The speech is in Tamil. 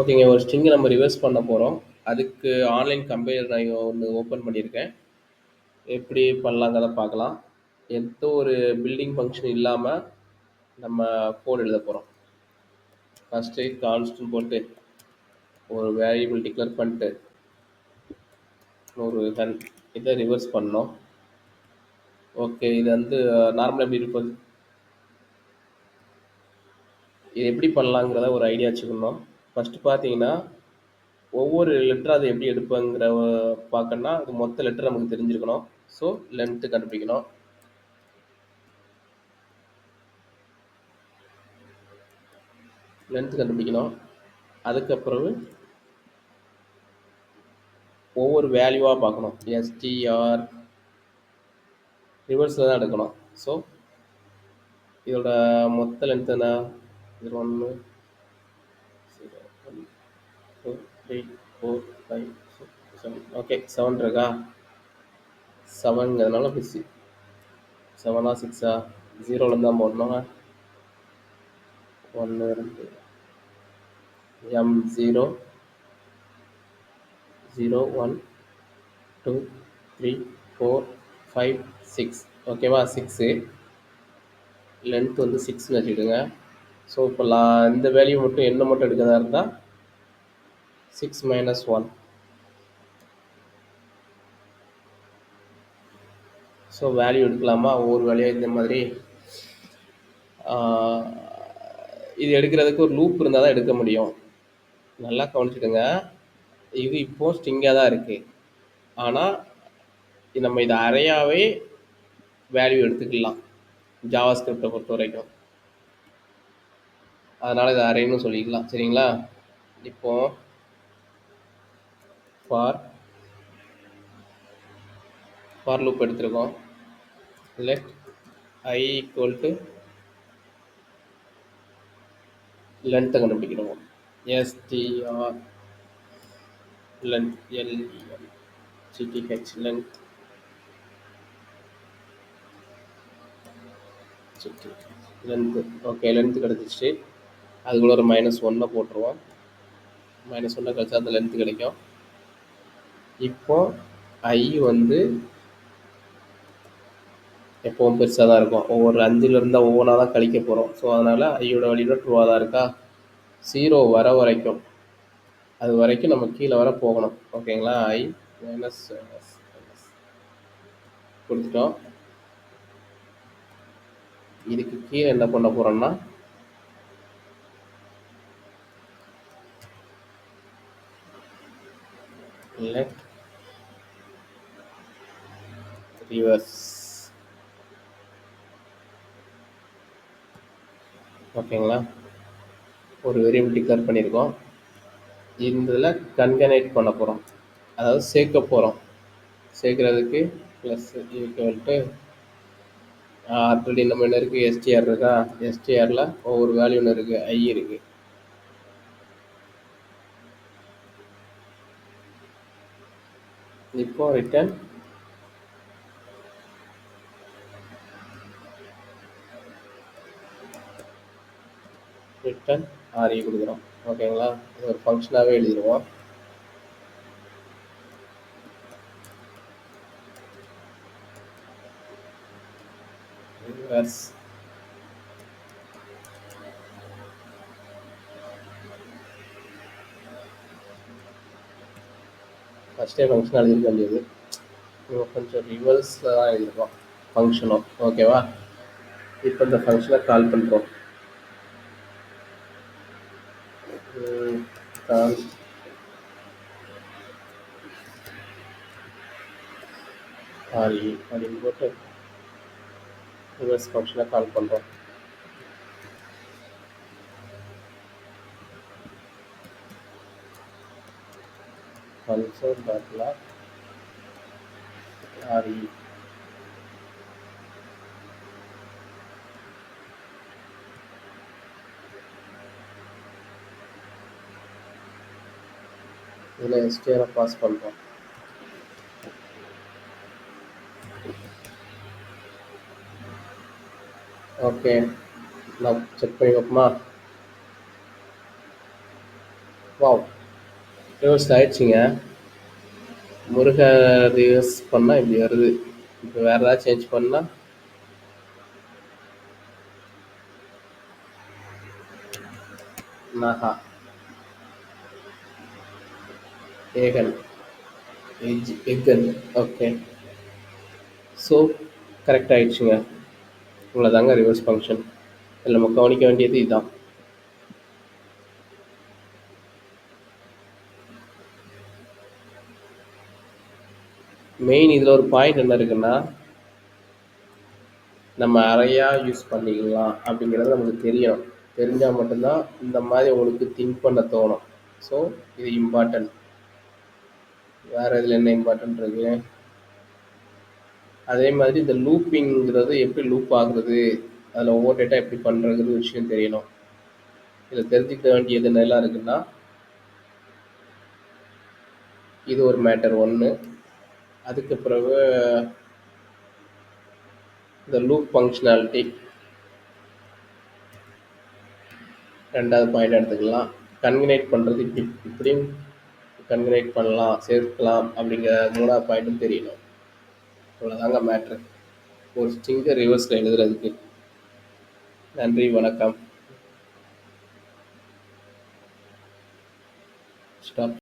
ஓகேங்க. ஒரு ஸ்ட்ரிங்க நம்ம ரிவர்ஸ் பண்ண போறோம். அதுக்கு ஆன்லைன் கம்பேர் நான் ஒண்ணு ஓப்பன் பண்ணியிருக்கேன். எப்படி பண்ணலாங்கிறத பார்க்கலாம். எந்த ஒரு பில்டிங் ஃபங்ஷன் இல்லாம நம்ம கோட் எழுத போறோம். ஃபர்ஸ்ட்டு கான்ஸ்ட்ன்னு போட்டு ஒரு வேரியபிள் டிக்ளேர் பண்ணிட்டு ஒரு கன் இதை ரிவர்ஸ் பண்ணோம். ஓகே. இது வந்து நார்மலா எப்படி இருக்கும்? இது எப்படி பண்ணலாங்கிறத ஒரு ஐடியா வச்சுக்கணும். ஃபஸ்ட்டு பார்த்தீங்கன்னா, ஒவ்வொரு லெட்டர் அதை எப்படி எடுப்பேங்கிற பார்க்கணும்னா, அது மொத்த லெட்டர் நமக்கு தெரிஞ்சிருக்கணும். ஸோ லென்த்து கண்டுபிடிக்கணும். லென்த்து கண்டுபிடிக்கணும். அதுக்கு பிறகு ஒவ்வொரு வேல்யூவாக பார்க்கணும். எஸ்டிஆர் ரிவர்ஸில் தான் எடுக்கணும். ஸோ இதோட மொத்த லென்த் என்ன? 1 0 1 two three four five six seven okay seven இருக்கா? செவனுங்கிறதுனால பிஸி செவனா சிக்ஸா ஜீரோலேருந்து தான் போடணும் ஒன்று ரெண்டு. M zero zero one two three four five six ஓகேவா சிக்ஸு லென்த் வந்து சிக்ஸ்னு வச்சுக்கிடுங்க. ஸோ இப்போ லா இந்த வேல்யூ மட்டும் என்ன மட்டும் எடுக்கிறதா இருந்தால் six minus one so value எடுக்கலாமா? ஒவ்வொரு வேலையாக இந்த மாதிரி இது எடுக்கிறதுக்கு ஒரு லூப் இருந்தால் தான் எடுக்க முடியும். நல்லா கவனிச்சிடுங்க இது இப்போ ஸ்ட்ரிங்காக தான் இருக்குது ஆனால் நம்ம இதை அறையாவே வேல்யூ எடுத்துக்கலாம். ஜாவா ஸ்கிரிப்டை பொறுத்த வரைக்கும் அதனால் இதை அறைன்னு சொல்லிக்கலாம். சரிங்களா? இப்போது ஃபார் ஃபார் லூப் எடுத்திருக்கோம். லெட் ஐ ஈக்குவல் டு லென்த்தை கண்டுபிடிக்கணும். STR length LEL CDH length length okay length கிடச்சிச்சு அதுக்குள்ள ஒரு மைனஸ் ஒன்னை போட்டுருவோம். மைனஸ் ஒன்னை கழிச்சா அந்த லென்த்து கிடைக்கும். இப்போ ஐ வந்து எப்பவும் பெருசாக தான் இருக்கும். ஒவ்வொரு அஞ்சில் இருந்தால் ஒவ்வொன்றா தான் கழிக்க போகிறோம் ஸோ அதனால் ஐயோட வழியில் ட்ரூவாக தான் இருக்கா? ஜீரோ வர வரைக்கும். அது வரைக்கும் நம்ம கீழே வர போகணும். ஓகேங்களா ஐ மைனஸ் மைனஸ் கொடுத்துட்டோம். இதுக்கு கீழே என்ன பண்ண போகிறோம்னா லெட் ரிவர்ஸ் ஓகேங்களா ஒரு வேரியபிள் டிக்ளேர் பண்ணியிருக்கோம். இதில் கன்கனேட் பண்ண போகிறோம் அதாவது சேர்க்க போகிறோம் சேர்க்கறதுக்கு ப்ளஸ் வந்துட்டு டு ஆல்ரெடி நம்ம என்ன இருக்குது எஸ்டிஆர் இருக்கா? எஸ்டிஆரில் ஒவ்வொரு வேல்யூ ஒன்று இருக்குது ஐ இருக்குது இப்போ ரிட்டர்ன் ரிட்டர்ன் ஆர்இ கொடுக்குறோம் ஓகேங்களா இது ஒரு ஃபங்க்ஷனாகவே எழுதிடுவோம். ரிவர்ஸ் ஃபஸ்ட்டே ஃபங்க்ஷன் எழுதிருக்க வேண்டியது. இப்போ கொஞ்சம் ரிவர்ஸில் தான் எழுதியிருக்கோம் ஃபங்க்ஷனும் ஓகேவா இப்போ இந்த ஃபங்க்ஷனை கால் பண்ணுறோம் கால் ஆர்இ அப்படின்னு போட்டு ரிவர்ஸ் ஃபங்க்ஷனை கால் பண்ணுறோம் console dot log re இதில் எஸ்டிஆரை பாஸ் பண்ணுறோம் ஓகே நான் செக் பண்ணி வைப்போமா வாவ் ரிவர்ஸ் ஆயிடுச்சுங்க. முருக ரிவர்ஸ் பண்ணால் இப்படி வருது. இப்போ வேறு ஏதாவது சேஞ்ச் பண்ணால் நாஹா ஏகன். எஜ் எக்கன் ஓகே. ஸோ கரெக்ட் ஆகிடுச்சுங்க இவ்வளோதாங்க ரிவர்ஸ் ஃபங்க்ஷன் இதில் நம்ம கவனிக்க வேண்டியது இதுதான் மெயின் இதில் ஒரு பாயிண்ட் என்ன இருக்குன்னா நம்ம அறையாக யூஸ் பண்ணிக்கலாம் அப்படிங்கிறது நமக்கு தெரியணும். தெரிஞ்சால் மட்டும்தான் இந்த மாதிரி உங்களுக்கு திங்க் பண்ண தோணும். ஸோ இது இம்பார்ட்டன்ட் வேறு இதில் என்ன இம்பார்ட்டன்ட் இருக்கு? அதே மாதிரி இந்த லூப்பிங்கிறது எப்படி லூப் ஆகுறது? அதில் ஒவ்வொரு டேட்டா எப்படி பண்ணுறதுங்கிற விஷயம் தெரியணும். இதில் தெரிஞ்சுக்க வேண்டியது என்னெல்லாம் இருக்குன்னா இது ஒரு மேட்டர் ஒன்று அதுக்கு பிறகு இந்த லூப் ஃபங்க்ஷனாலிட்டி ரெண்டாவது பாயிண்ட் எடுத்துக்கலாம். கன்வினேட் பண்ணுறது இப்படி இப்படியும் கன்கினேட் பண்ணலாம் சேர்க்கலாம் அப்படிங்கிற மூணாவது பாயிண்ட்டும் தெரியணும். அவ்வளோதாங்க மேட்ரு ஒரு ஸ்ட்ரிங்கை ரிவர்ஸில் எழுதுறதுக்கு. நன்றி வணக்கம். ஸ்டாப்